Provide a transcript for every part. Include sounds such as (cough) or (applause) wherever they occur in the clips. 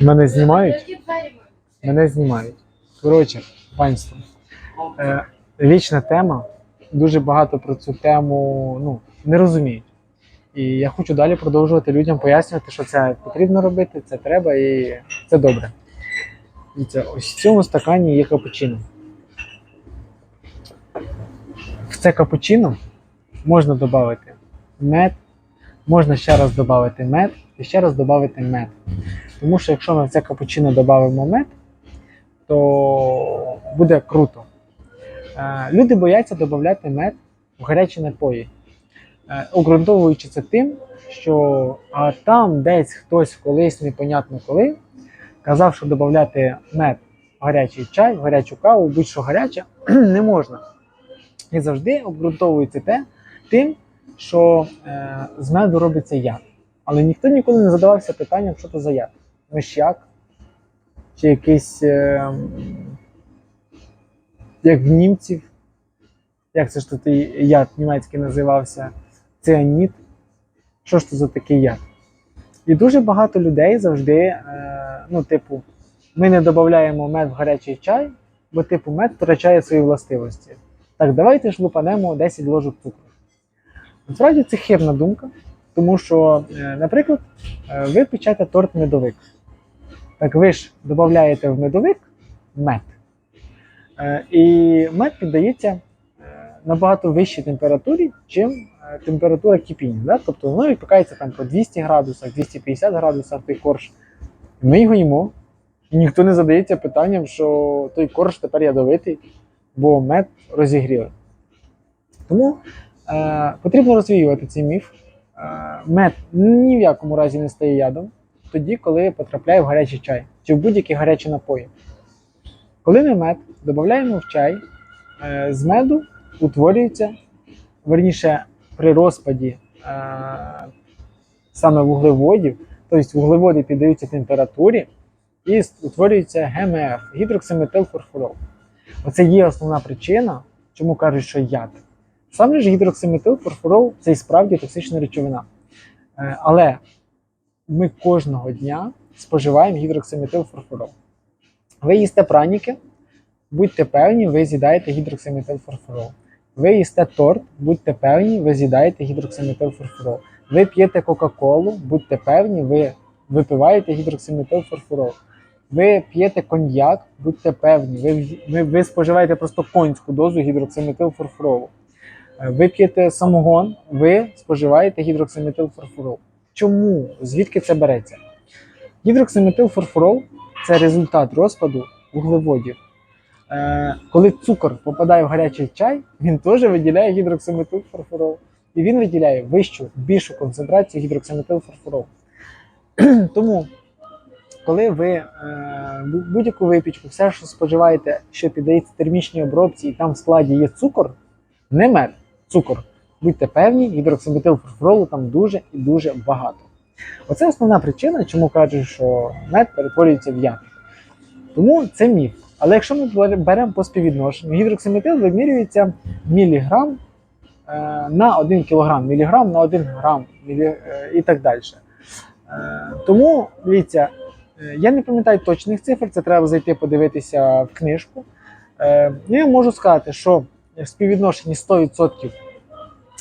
Мене знімають? Мене знімають. Коротше, панство. Е, вічна тема. Дуже багато про цю тему ну, не розуміють. І я хочу далі продовжувати людям пояснювати, що це потрібно робити, це треба і це добре. Дивіться, ось в цьому стакані є капучино. В це капучино можна додати мед, можна ще раз додати мед і ще раз додати мед. Тому що якщо ми в це капучино додамо мед, то буде круто. Е, Люди бояться додати мед в гарячі напої, е, обґрунтовуючи це тим, що там десь хтось колись, непонятно коли, казав, що додати мед в гарячий чай, в гарячу каву, будь-що гаряче, (clears throat) не можна. І завжди обґрунтовується те тим, що е, з меду робиться яд. Але ніхто ніколи не задавався питанням, що це за яд. Миш'як, чи якийсь, е, як в німців, як це ж тут яд німецький називався, цианіт. Що ж це за такий яд? І дуже багато людей завжди, е, ну, типу, ми не додаємо мед в гарячий чай, бо, типу, мед втрачає свої властивості. Так, давайте ж лупанемо 10 ложок цукру. Насправді це хибна думка, тому що, е, наприклад, е, ви печете торт медовик. Так ви ж додаєте в медовик мед. Е, І мед піддається е, набагато вищій температурі, чим е, температура кипіння. Да? Тобто воно випікається там по 200 градусах, 250 градусах той корж. Ми його їмо. І ніхто не задається питанням, що той корж тепер ядовитий, бо мед розігріли. Тому е, потрібно розвіювати цей міф. Е, мед ні в якому разі не стає ядом тоді, коли потрапляє в гарячий чай чи в будь-які гарячі напої. Коли ми мед додаємо в чай, е, з меду утворюється, верніше, при розпаді е, саме вуглеводів, тобто вуглеводи піддаються температурі і утворюється ГМФ гідроксиметилфорфурол. Оце є основна причина, чому кажуть, що яд. Саме ж гідроксиметилфорфурол це і справді токсична речовина. Е, Але ми кожного дня споживаємо гідроксиметилфорфурол. Ви їсте праніки, будьте певні, ви з'їдаєте гідроксиметилфорфурол. Ви їсте торт, будьте певні, ви з'їдаєте гідроксиметилфорфурол. Ви п'єте Кока-Колу, будьте певні, ви випиваєте гідроксиметилфорфурол. Ви п'єте коньяк, будьте певні, ви, ви, ви споживаєте просто конську дозу гідроксиметилфорфуролу. Е, Ви п'єте самогон, ви споживаєте гідроксиметилфорфурол. Чому? Звідки це береться? Гідроксиметилфорфурол це результат розпаду вуглеводів. Е, коли цукор попадає в гарячий чай, він теж виділяє гідроксиметилфорфурол. І він виділяє вищу, більшу концентрацію гідроксиметилфорфурол. (clears throat) Тому, коли ви е, будь-яку випічку, все, що споживаєте, що піддається термічній обробці, і там в складі є цукор, не мед, цукор. Будьте певні, гідроксиметилфорфуролу там дуже і дуже багато. Оце основна причина, чому кажуть, що мед перетворюється в яд. Тому це міф. Але якщо ми беремо по співвідношенню, гідроксиметил вимірюється міліграм е, на 1 кілограм, міліграм на 1 грам е, і так далі. Е, тому, дивіться, я не пам'ятаю точних цифр, це треба зайти подивитися в книжку. Я можу сказати, що в співвідношенні 100%,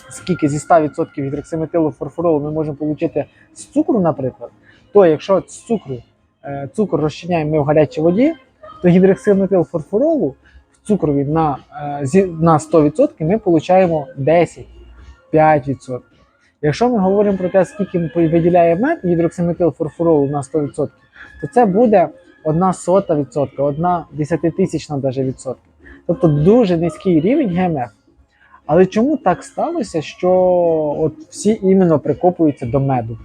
скільки зі 100% гідроксиметилу форфоролу ми можемо отримати з цукру, наприклад, то якщо з цукру е, цукор розчиняємо ми в гарячій воді, то гідроксиметил форфоролу в цукрові на, е, на 100% ми отримаємо 10-5%. Якщо ми говоримо про те, скільки виділяє мед гідроксиметил форфоролу на 100%, то це буде одна сота відсотка, одна десятитисячна даже відсотка. Тобто дуже низький рівень ГМФ. Але чому так сталося, що от всі іменно прикопуються до меду?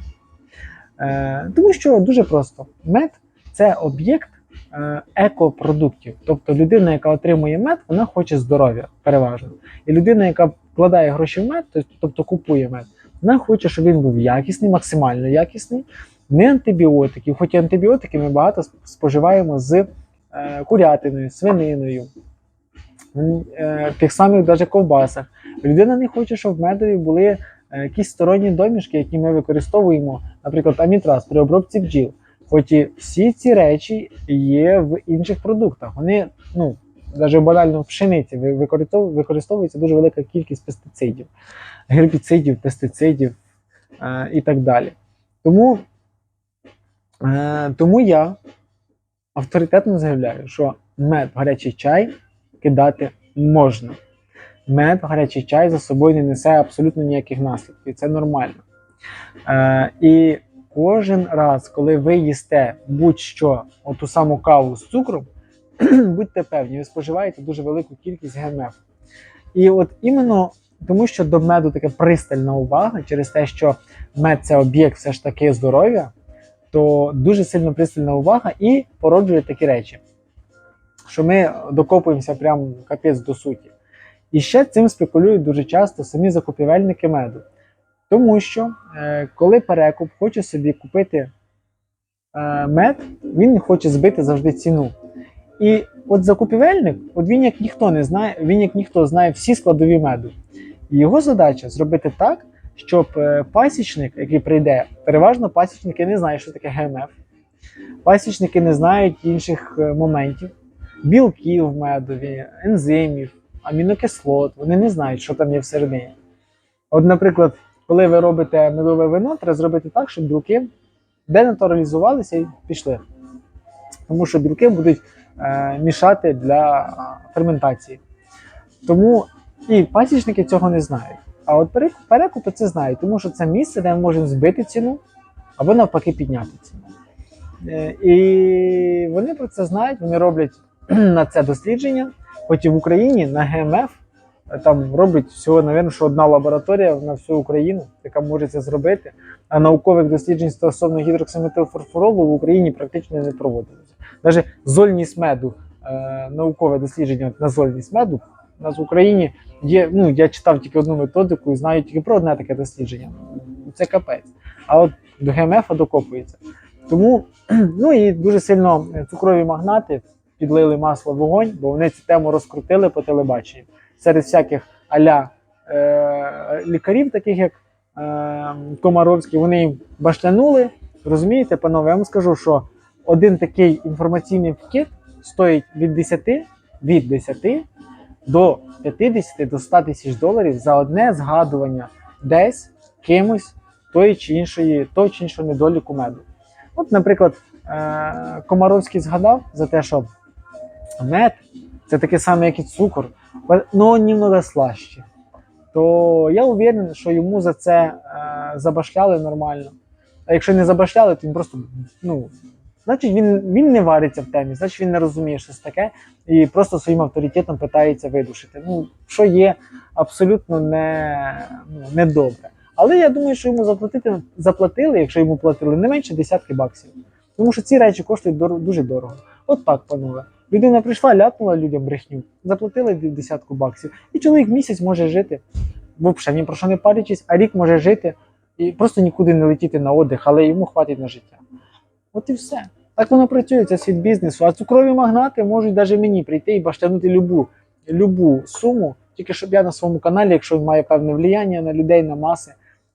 Е, тому що дуже просто: мед це об'єкт е, екопродуктів. Тобто людина, яка отримує мед, вона хоче здоров'я переважно. І людина, яка вкладає гроші в мед, тобто, купує мед, вона хоче, щоб він був якісний, максимально якісний, не антибіотиків. Хоч і антибіотики ми багато споживаємо з е, курятиною, свининою, м, е, тих самих навіть ковбасах. Людина не хоче, щоб в медові були е, якісь сторонні домішки, які ми використовуємо, наприклад, амітраз при обробці бджіл. Хоч і всі ці речі є в інших продуктах. Вони, ну, навіть банально в пшениці використовується дуже велика кількість пестицидів, гербіцидів, пестицидів е, і так далі. Тому, е, тому я авторитетно заявляю, що мед гарячий чай кидати можна. Мед гарячий чай за собою не несе абсолютно ніяких наслідків, і це нормально. Е, і кожен раз, коли ви їсте будь-що, оту саму каву з цукром, (clears throat) будьте певні, ви споживаєте дуже велику кількість ГМФ. І от іменно тому, що до меду така пристальна увага через те, що мед це об'єкт все ж таки здоров'я, то дуже сильно пристальна увага і породжує такі речі, що ми докопуємося прямо капець до суті. І ще цим спекулюють дуже часто самі закупівельники меду. Тому що е, коли перекуп хоче собі купити е, мед, він хоче збити завжди ціну. І от закупівельник, от він як ніхто не знає, він як ніхто знає всі складові меду. І його задача зробити так, щоб е, пасічник, який прийде, переважно пасічники не знають, що таке ГМФ. Пасічники не знають інших е, моментів, білків в медові, ензимів, амінокислот. Вони не знають, що там є всередині. От, наприклад, коли ви робите медове вино, треба зробити так, щоб білки денатуралізувалися і пішли. Тому що білки будуть е, мішати для ферментації. Тому і пасічники цього не знають. А от перек- перекупи це знають, тому що це місце, де ми можемо збити ціну або навпаки підняти ціну. Е, І вони про це знають, вони роблять (clears throat) на це дослідження. Потім в Україні на ГМФ там робить всього, навірно, що одна лабораторія на всю Україну, яка може це зробити. А наукових досліджень стосовно гідроксиметилфорфоролу в Україні практично не проводилося. Навіть зольність меду, е, наукове дослідження на зольність меду у нас в Україні є. Ну я читав тільки одну методику і знаю тільки про одне таке дослідження. Це капець. А от до ГМФ докопується. Тому (clears throat) ну і дуже сильно цукрові магнати підлили масло в вогонь, бо вони цю тему розкрутили по телебаченню. Серед всяких аля е, лікарів, таких як е, Комаровський, вони їм башлянули. Розумієте, панове, я вам скажу, що один такий інформаційний вкид стоїть від 10, від 10 до 50 до 100 тисяч доларів за одне згадування десь кимось тої чи іншої, того чи іншого недоліку меду. От, наприклад, е, Комаровський згадав за те, що мед це таке саме, як і цукор, але немного слаще. То я уверен, що йому за це е, забашляли нормально. А якщо не забашляли, то він просто, ну, значить, він, він не вариться в темі, значить він не розуміє, що це таке, і просто своїм авторитетом питається видушити. Ну, що є абсолютно не, ну, недобре. Але я думаю, що йому заплатити, заплатили, якщо йому платили, не менше десятки баксів. Тому що ці речі коштують дор- дуже дорого. От так, панове. Людина прийшла, ляпнула людям брехню, заплатили десятку баксів, і чоловік місяць може жити, взагалі ні про що не парячись, а рік може жити і просто нікуди не летіти на отдих, але йому хватить на життя. От і все. Так воно працює, це світ бізнесу. А цукрові магнати можуть навіть мені прийти і баштанути любу, любу суму, тільки щоб я на своєму каналі, якщо він має певне влияння на людей, на маси,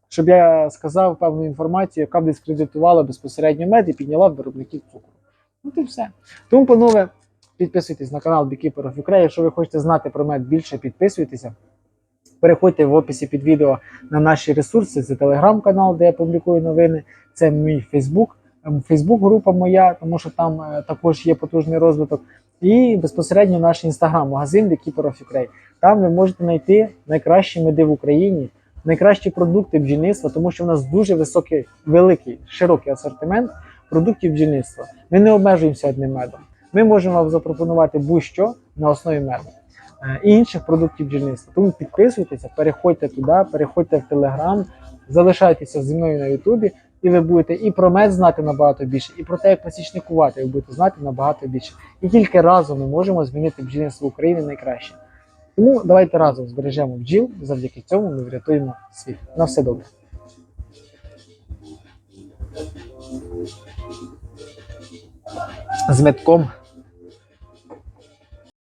щоб я сказав певну інформацію, яка б дискредитувала безпосередньо мед і підняла виробників цукру. От і все. Тому, панове, підписуйтесь на канал Beekeeper of. Якщо ви хочете знати про мед більше, підписуйтеся. Переходьте в описі під відео на наші ресурси. Це телеграм-канал, де я публікую новини. Це мій Фейсбук, Фейсбук-група моя, тому що там е, також є потужний розвиток. І безпосередньо наш інстаграм-магазин Beekeeper of. Там ви можете знайти найкращі меди в Україні, найкращі продукти бджільництва, тому що в нас дуже високий, великий, широкий асортимент продуктів бджільництва. Ми не обмежуємося одним медом. Ми можемо вам запропонувати будь-що на основі меду е, і інших продуктів бджільництва. Тому підписуйтеся, переходьте туди, переходьте в Телеграм, залишайтеся зі мною на Ютубі, і ви будете і про мед знати набагато більше, і про те, як посічникувати, ви будете знати набагато більше. І тільки разом ми можемо змінити бджільництво України найкраще. Тому давайте разом збережемо бджіл, завдяки цьому ми врятуємо світ. На все добре. З метком